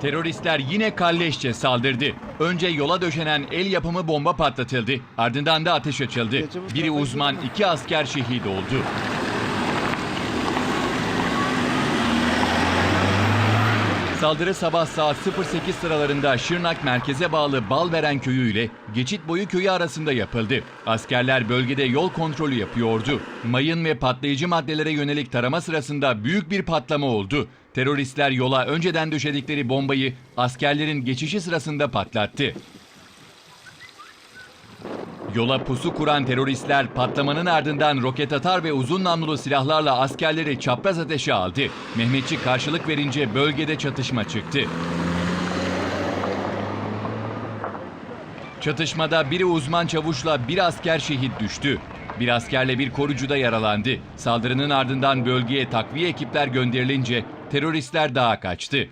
Teröristler yine kalleşçe saldırdı. Önce yola döşenen el yapımı bomba patlatıldı. Ardından da ateş açıldı. Biri uzman, iki asker şehit oldu. Saldırı sabah saat 08 sıralarında Şırnak merkeze bağlı Balveren köyü ile Geçit Boyu köyü arasında yapıldı. Askerler bölgede yol kontrolü yapıyordu. Mayın ve patlayıcı maddelere yönelik tarama sırasında büyük bir patlama oldu. Teröristler yola önceden döşedikleri bombayı askerlerin geçişi sırasında patlattı. Yola pusu kuran teröristler patlamanın ardından roket atar ve uzun namlulu silahlarla askerleri çapraz ateşe aldı. Mehmetçik karşılık verince bölgede çatışma çıktı. Çatışmada biri uzman çavuşla bir asker şehit düştü. Bir askerle bir korucu da yaralandı. Saldırının ardından bölgeye takviye ekipler gönderilince teröristler dağa kaçtı.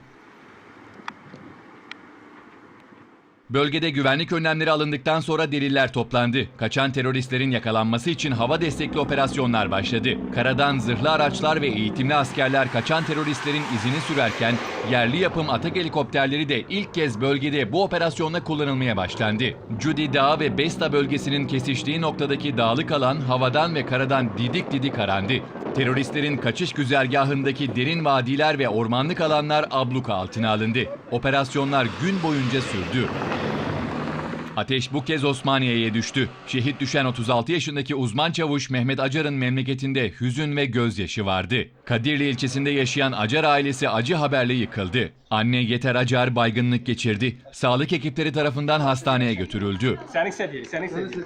Bölgede güvenlik önlemleri alındıktan sonra deliller toplandı. Kaçan teröristlerin yakalanması için hava destekli operasyonlar başladı. Karadan zırhlı araçlar ve eğitimli askerler kaçan teröristlerin izini sürerken yerli yapım atak helikopterleri de ilk kez bölgede bu operasyonla kullanılmaya başlandı. Cudi Dağı ve Besta bölgesinin kesiştiği noktadaki dağlık alan havadan ve karadan didik didik arandı. Teröristlerin kaçış güzergahındaki derin vadiler ve ormanlık alanlar abluka altına alındı. Operasyonlar gün boyunca sürdü. Ateş bu kez Osmaniye'ye düştü. Şehit düşen 36 yaşındaki uzman çavuş Mehmet Acar'ın memleketinde hüzün ve gözyaşı vardı. Kadirli ilçesinde yaşayan Acar ailesi acı haberle yıkıldı. Anne Yeter Acar baygınlık geçirdi. Sağlık ekipleri tarafından hastaneye götürüldü. Səni istədik, səni istədik.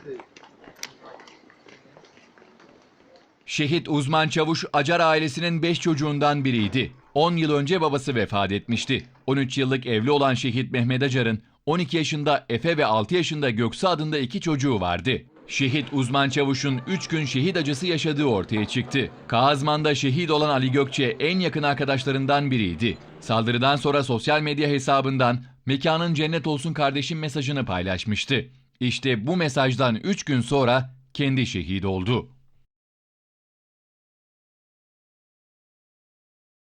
Şehit uzman çavuş Acar ailesinin 5 çocuğundan biriydi. 10 yıl önce babası vefat etmişti. 13 yıllık evli olan şehit Mehmet Acar'ın 12 yaşında Efe ve 6 yaşında Göksu adında iki çocuğu vardı. Şehit uzman çavuşun 3 gün şehit acısı yaşadığı ortaya çıktı. Kazman'da şehit olan Ali Gökçe en yakın arkadaşlarından biriydi. Saldırıdan sonra sosyal medya hesabından mekanın cennet olsun kardeşim mesajını paylaşmıştı. İşte bu mesajdan 3 gün sonra kendi şehit oldu.